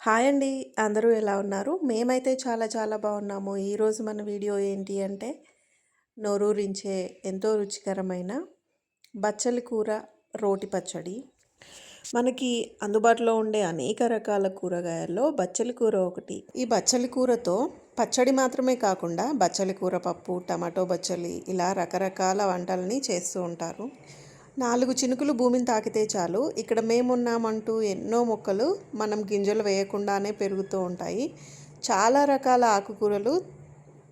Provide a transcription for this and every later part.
Hi అండి. అందరూ ఎలా ఉన్నారు? మేమైతే చాలా చాలా బాగున్నాము. ఈరోజు మన వీడియో ఏంటి అంటే నోరూరించే ఎంతో రుచికరమైన బచ్చలి కూర రోటి పచ్చడి. మనకి అందుబాటులో ఉండే అనేక రకాల కూరగాయల్లో బచ్చలి కూర ఒకటి. ఈ బచ్చలి కూరతో పచ్చడి మాత్రమే కాకుండా బచ్చలి కూర పప్పు టమాటో బచ్చలి ఇలా రకరకాల వంటల్ని చేస్తూ ఉంటారు. నాలుగు చినుకులు భూమిని తాకితే చాలు. ఇక్కడ మేమున్నామంటూ ఎన్నో మొక్కలు మనం గింజలు వేయకుండానే పెరుగుతూ ఉంటాయి. చాలా రకాల ఆకుకూరలు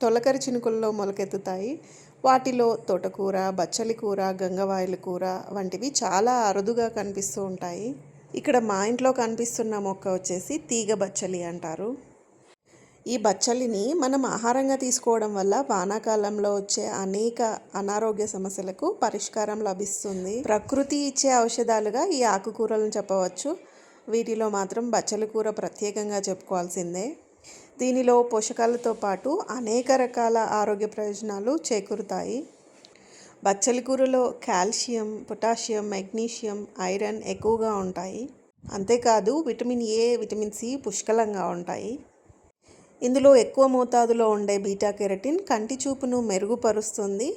తొలకరి చినుకుల్లో మొలకెత్తుతాయి. వాటిలో తోటకూర బచ్చలి కూర గంగవాయిల కూర వంటివి చాలా అరుదుగా కనిపిస్తూ ఉంటాయి. ఇక్కడ మా ఇంట్లో కనిపిస్తున్న మొక్క వచ్చేసి తీగ బచ్చలి అంటారు. ఈ బచ్చలిని మనం ఆహారంగా తీసుకోవడం వల్ల వానాకాలంలో వచ్చే అనేక అనారోగ్య సమస్యలకు పరిష్కారం లభిస్తుంది. ప్రకృతి ఇచ్చే ఔషధాలుగా ఈ ఆకుకూరలను చెప్పవచ్చు. వీటిలో మాత్రం బచ్చలి కూర ప్రత్యేకంగా చెప్పుకోవాల్సిందే. దీనిలో పోషకాలతో పాటు అనేక రకాల ఆరోగ్య ప్రయోజనాలు చేకూరుతాయి. బచ్చలి కూరలో కాల్షియం పొటాషియం మెగ్నీషియం ఐరన్ ఎక్కువగా ఉంటాయి. అంతేకాదు విటమిన్ ఏ విటమిన్ సి పుష్కలంగా ఉంటాయి. ఇందులో ఎక్కువ మోతాదులో ఉండే బీటా కెరటిన్ కంటి చూపును మెరుగుపరుస్తుంది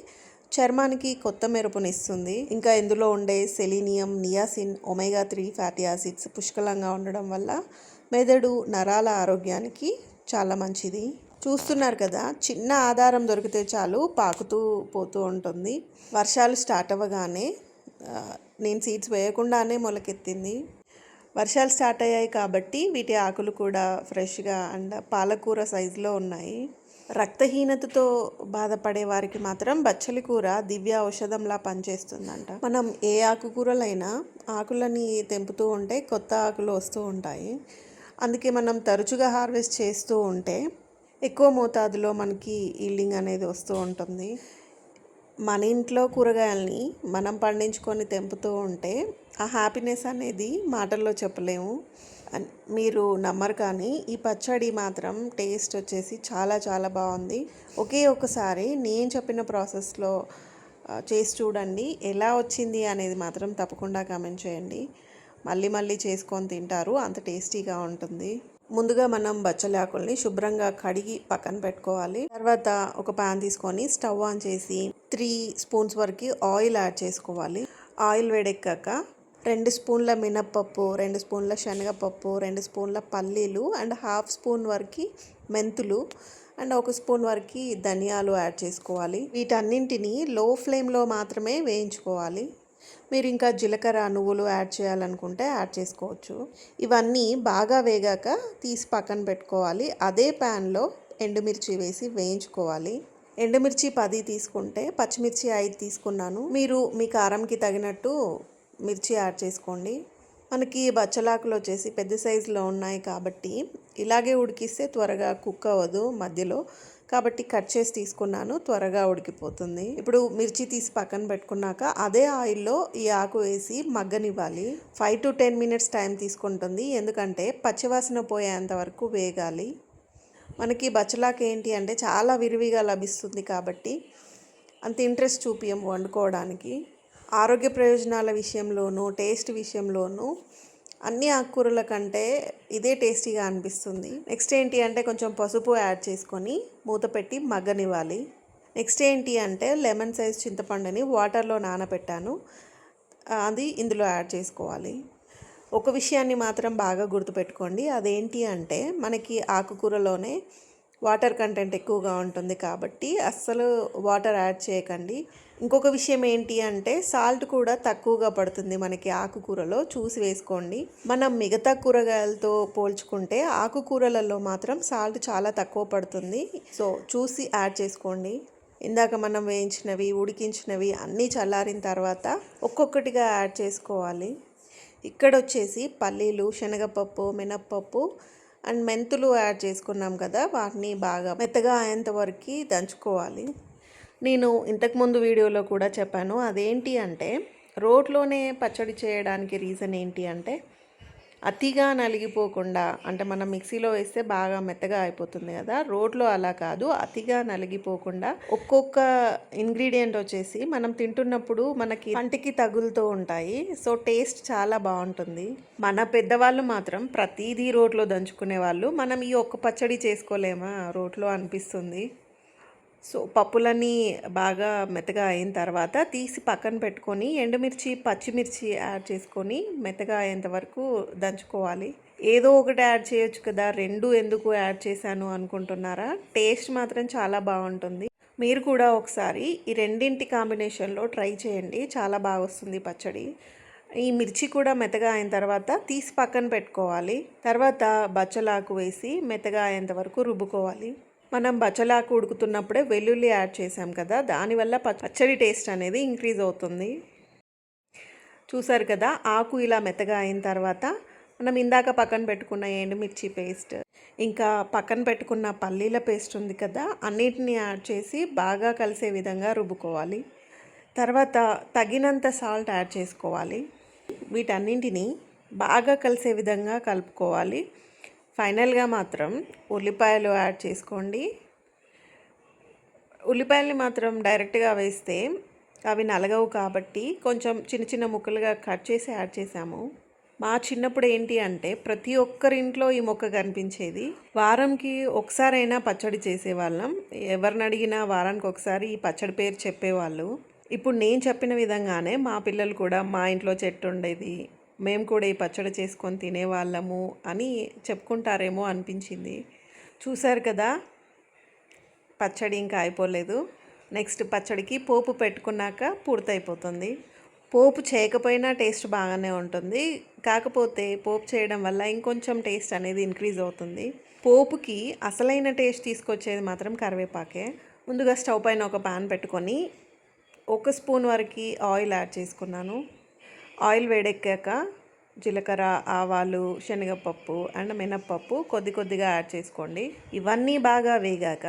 చర్మానికి కొత్త మెరుపునిస్తుంది. ఇంకా ఇందులో ఉండే selenium niacin omega three fatty acids పుష్కలంగా ఉండడం వల్ల మెదడు నరాల ఆరోగ్యానికి చాలా మంచిది. చూస్తున్నారు కదా చిన్న ఆధారం దొరికితే చాలు పాకుతూ పోతూ ఉంటుంది. వర్షాలు స్టార్ట్ అవ్వగానే నేను సీడ్స్ వేయకుండానే మొలకెత్తింది. వర్షాలు స్టార్ట్ అయ్యాయి కాబట్టి వీటి ఆకులు కూడా ఫ్రెష్గా అండ్ పాలకూర సైజులో ఉన్నాయి. రక్తహీనతతో బాధపడే వారికి మాత్రం బచ్చలి కూర దివ్య ఔషధంలా పనిచేస్తుందంట. మనం ఏ ఆకుకూరలైనా ఆకులని తెంపుతూ ఉంటే కొత్త ఆకులు వస్తూ ఉంటాయి. అందుకే మనం తరచుగా హార్వెస్ట్ చేస్తూ ఉంటే ఎక్కువ మోతాదులో మనకి ఈల్డింగ్ అనేది వస్తూ ఉంటుంది. మన ఇంట్లో కూరగాయలని మనం పండించుకొని తెంపుతూ ఉంటే ఆ హ్యాపీనెస్ అనేది మాటల్లో చెప్పలేము. మీరు నమ్మరు కానీ ఈ పచ్చడి మాత్రం టేస్ట్ వచ్చేసి చాలా చాలా బాగుంది. ఒకే ఒకసారి నేను చెప్పిన ప్రాసెస్లో చేసి చూడండి ఎలా వచ్చింది అనేది మాత్రం తప్పకుండా కామెంట్ చేయండి. మళ్ళీ మళ్ళీ చేసుకొని తింటారు అంత టేస్టీగా ఉంటుంది. ముందుగా మనం బచ్చలి ఆకుల్ని శుభ్రంగా కడిగి పక్కన పెట్టుకోవాలి. తర్వాత ఒక పాన్ తీసుకొని స్టవ్ ఆన్ చేసి త్రీ స్పూన్స్ వరకు ఆయిల్ యాడ్ చేసుకోవాలి. ఆయిల్ వేడెక్కాక రెండు స్పూన్ల మినప్పప్పు రెండు స్పూన్ల శనగపప్పు రెండు స్పూన్ల పల్లీలు అండ్ హాఫ్ స్పూన్ వరకు మెంతులు అండ్ ఒక స్పూన్ వరకు ధనియాలు యాడ్ చేసుకోవాలి. వీటన్నింటినీ లో ఫ్లేమ్లో మాత్రమే వేయించుకోవాలి. మీరు ఇంకా జీలకర్ర నువ్వులు యాడ్ చేయాలనుకుంటే యాడ్ చేసుకోవచ్చు. ఇవన్నీ బాగా వేగాక తీసి పక్కన పెట్టుకోవాలి. అదే ప్యాన్లో ఎండుమిర్చి వేసి వేయించుకోవాలి. ఎండుమిర్చి పది తీసుకుంటే పచ్చిమిర్చి ఐదు తీసుకున్నాను. మీరు మీ కారంకి తగినట్టు మిర్చి యాడ్ చేసుకోండి. మనకి బచ్చలాకులు వచ్చేసి పెద్ద సైజులో ఉన్నాయి కాబట్టి ఇలాగే ఉడికిస్తే త్వరగా కుక్ అవ్వదు మధ్యలో. కాబట్టి కట్ చేసి తీసుకున్నాను త్వరగా ఉడికిపోతుంది. ఇప్పుడు మిర్చి తీసి పక్కన పెట్టుకున్నాక అదే ఆయిల్లో ఈ ఆకు వేసి మగ్గనివ్వాలి. Five to ten minutes time తీసుకుంటుంది. ఎందుకంటే పచ్చివాసన పోయేంత వరకు వేగాలి. మనకి బచ్చలాకు ఏంటి అంటే చాలా విరివిగా లభిస్తుంది కాబట్టి అంత ఇంట్రెస్ట్ చూపియం వండుకోవడానికి. ఆరోగ్య ప్రయోజనాల విషయంలోనూ టేస్ట్ విషయంలోనూ అన్ని ఆకుకూరల కంటే ఇదే టేస్టీగా అనిపిస్తుంది. నెక్స్ట్ ఏంటి అంటే కొంచెం పసుపు యాడ్ చేసుకొని మూత పెట్టి మగ్గనివ్వాలి. నెక్స్ట్ ఏంటి అంటే లెమన్ సైజ్ చింతపండుని వాటర్లో నానబెట్టాను అది ఇందులో యాడ్ చేసుకోవాలి. ఒక విషయాన్ని మాత్రం బాగా గుర్తుపెట్టుకోండి. అదేంటి అంటే మనకి ఆకుకూరలోనే వాటర్ కంటెంట్ ఎక్కువగా ఉంటుంది కాబట్టి అస్సలు వాటర్ యాడ్ చేయకండి. ఇంకొక విషయం ఏంటి అంటే సాల్ట్ కూడా తక్కువగా పడుతుంది మనకి ఆకుకూరలో. చూసి వేసుకోండి. మనం మిగతా కూరగాయలతో పోల్చుకుంటే ఆకుకూరలలో మాత్రం సాల్ట్ చాలా తక్కువ పడుతుంది. సో చూసి యాడ్ చేసుకోండి. ఇందాక మనం వేయించినవి ఉడికించినవి అన్నీ చల్లారిన తర్వాత ఒక్కొక్కటిగా యాడ్ చేసుకోవాలి. ఇక్కడ వచ్చేసి పల్లీలు శనగపప్పు మినప్పప్పు అండ్ మెంతులు యాడ్ చేసుకున్నాం కదా వాటిని బాగా మెత్తగా అయ్యేంత వరకు దంచుకోవాలి. నేను ఇంతకుముందు వీడియోలో కూడా చెప్పాను. అదేంటి అంటే రోడ్లోనే పచ్చడి చేయడానికి రీజన్ ఏంటి అంటే అతిగా నలిగిపోకుండా అంటే మనం మిక్సీలో వేస్తే బాగా మెత్తగా అయిపోతుంది కదా రోట్లో అలా కాదు. అతిగా నలిగిపోకుండా ఒక్కొక్క ఇంగ్రీడియంట్ వచ్చేసి మనం తింటున్నప్పుడు మనకి పంటికి తగులుతూ ఉంటాయి. సో టేస్ట్ చాలా బాగుంటుంది. మన పెద్దవాళ్ళు మాత్రం ప్రతిదీ రోట్లో దంచుకునే వాళ్ళు. మనం ఈ ఒక్క పచ్చడి చేసుకోలేమా? రోట్లో అనిపిస్తుంది. సో పప్పులన్నీ బాగా మెత్తగా అయిన తర్వాత తీసి పక్కన పెట్టుకొని ఎండుమిర్చి పచ్చిమిర్చి యాడ్ చేసుకొని మెత్తగా అయ్యేంత వరకు దంచుకోవాలి. ఏదో ఒకటి యాడ్ చేయొచ్చు కదా రెండు ఎందుకు యాడ్ చేశాను అనుకుంటున్నారా? టేస్ట్ మాత్రం చాలా బాగుంటుంది. మీరు కూడా ఒకసారి ఈ రెండింటి కాంబినేషన్లో ట్రై చేయండి. చాలా బాగా వస్తుంది పచ్చడి. ఈ మిర్చి కూడా మెత్తగా అయిన తర్వాత తీసి పక్కన పెట్టుకోవాలి. తర్వాత బచ్చలాకు వేసి మెత్తగా అయ్యేంత వరకు రుబ్బుకోవాలి. మనం బచ్చలాకు ఉడుకుతున్నప్పుడే వెల్లుల్లి యాడ్ చేసాం కదా దానివల్ల పచ్చడి టేస్ట్ అనేది ఇంక్రీజ్ అవుతుంది. చూసారు కదా ఆకు ఇలా మెత్తగా అయిన తర్వాత మనం ఇందాక పక్కన పెట్టుకున్న ఎండుమిర్చి పేస్ట్ ఇంకా పక్కన పెట్టుకున్న పల్లీల పేస్ట్ ఉంది కదా అన్నిటిని యాడ్ చేసి బాగా కలిసే విధంగా రుబ్బుకోవాలి. తర్వాత తగినంత సాల్ట్ యాడ్ చేసుకోవాలి. వీటన్నింటినీ బాగా కలిసే విధంగా కలుపుకోవాలి. ఫైనల్గా మాత్రం ఉల్లిపాయలు యాడ్ చేసుకోండి. ఉల్లిపాయల్ని మాత్రం డైరెక్ట్గా వేస్తే అవి నలగవు కాబట్టి కొంచెం చిన్న చిన్న ముక్కలుగా కట్ చేసి యాడ్ చేసాము. మా చిన్నప్పుడు ఏంటి అంటే ప్రతి ఒక్కరింట్లో ఈ మొక్క కనిపించేది. వారంకి ఒకసారైనా పచ్చడి చేసేవాళ్ళం. ఎవరిని అడిగినా వారానికి ఒకసారి ఈ పచ్చడి పేరు చెప్పేవాళ్ళు. ఇప్పుడు నేను చెప్పిన విధంగానే మా పిల్లలు కూడా మా ఇంట్లో చెట్టు ఉండేది. మేము కూడా ఈ పచ్చడి చేసుకొని తినేవాళ్ళము అని చెప్పుకుంటారేమో అనిపించింది. చూశారు కదా పచ్చడి ఇంకా అయిపోలేదు. నెక్స్ట్ పచ్చడికి పోపు పెట్టుకున్నాక పూర్తయిపోతుంది. పోపు చేయకపోయినా టేస్ట్ బాగానే ఉంటుంది. కాకపోతే పోపు చేయడం వల్ల ఇంకొంచెం టేస్ట్ అనేది ఇంక్రీజ్ అవుతుంది. పోపుకి అసలైన టేస్ట్ తీసుకొచ్చేది మాత్రం కరివేపాకే. ముందుగా స్టవ్ పైన ఒక పాన్ పెట్టుకొని ఒక స్పూన్ వరకు ఆయిల్ యాడ్ చేసుకున్నాను. ఆయిల్ వేడెక్కాక జీలకర్ర ఆవాలు శనగపప్పు అండ్ మినప్పప్పు కొద్ది కొద్దిగా యాడ్ చేసుకోండి. ఇవన్నీ బాగా వేగాక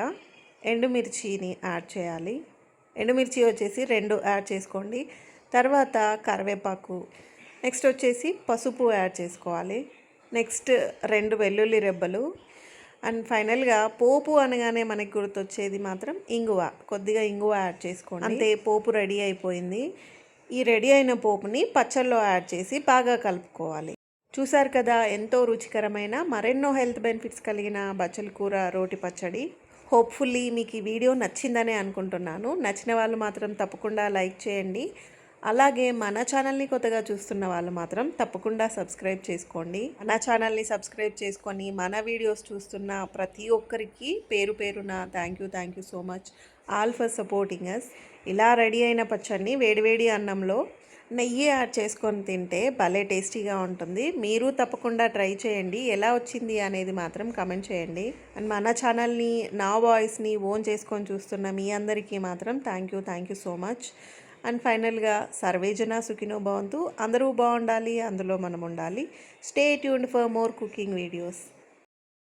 ఎండుమిర్చిని యాడ్ చేయాలి. ఎండుమిర్చి వచ్చేసి రెండు యాడ్ చేసుకోండి. తర్వాత కరివేపాకు నెక్స్ట్ వచ్చేసి పసుపు యాడ్ చేసుకోవాలి. నెక్స్ట్ రెండు వెల్లుల్లి రెబ్బలు అండ్ ఫైనల్గా పోపు అనగానే మనకి గుర్తొచ్చేది మాత్రం ఇంగువ కొద్దిగా ఇంగువ యాడ్ చేసుకోండి. అంతే పోపు రెడీ అయిపోయింది. ఈ రెడీ అయిన పోపుని పచ్చళ్ళలో యాడ్ చేసి బాగా కలుపుకోవాలి. చూసారు కదా ఎంతో రుచికరమైన మరెన్నో హెల్త్ బెనిఫిట్స్ కలిగిన బచ్చల కూర రోటి పచ్చడి. హోప్ఫుల్లీ మీకు ఈ వీడియో నచ్చిందనే అనుకుంటున్నాను. నచ్చిన వాళ్ళు మాత్రం తప్పకుండా లైక్ చేయండి. అలాగే మన ఛానల్ని కొత్తగా చూస్తున్న వాళ్ళు మాత్రం తప్పకుండా సబ్స్క్రైబ్ చేసుకోండి. మన ఛానల్ని సబ్స్క్రైబ్ చేసుకొని మన వీడియోస్ చూస్తున్న ప్రతి ఒక్కరికి పేరు పేరున thank you thank you so much all for supporting us ఇలా రెడీ అయిన పచ్చడిని వేడివేడి అన్నంలో నెయ్యి యాడ్ చేసుకొని తింటే భలే టేస్టీగా ఉంటుంది. మీరు తప్పకుండా ట్రై చేయండి. ఎలా వచ్చింది అనేది మాత్రం కమెంట్ చేయండి. అండ్ మన ఛానల్ని నా వాయిస్ని ఓన్ చేసుకొని చూస్తున్న మీ అందరికీ మాత్రం thank you thank you so much and ఫైనల్గా సర్వేజన సుఖినో భవంతు. అందరూ బాగుండాలి అందులో మనం ఉండాలి. Stay tuned for more cooking videos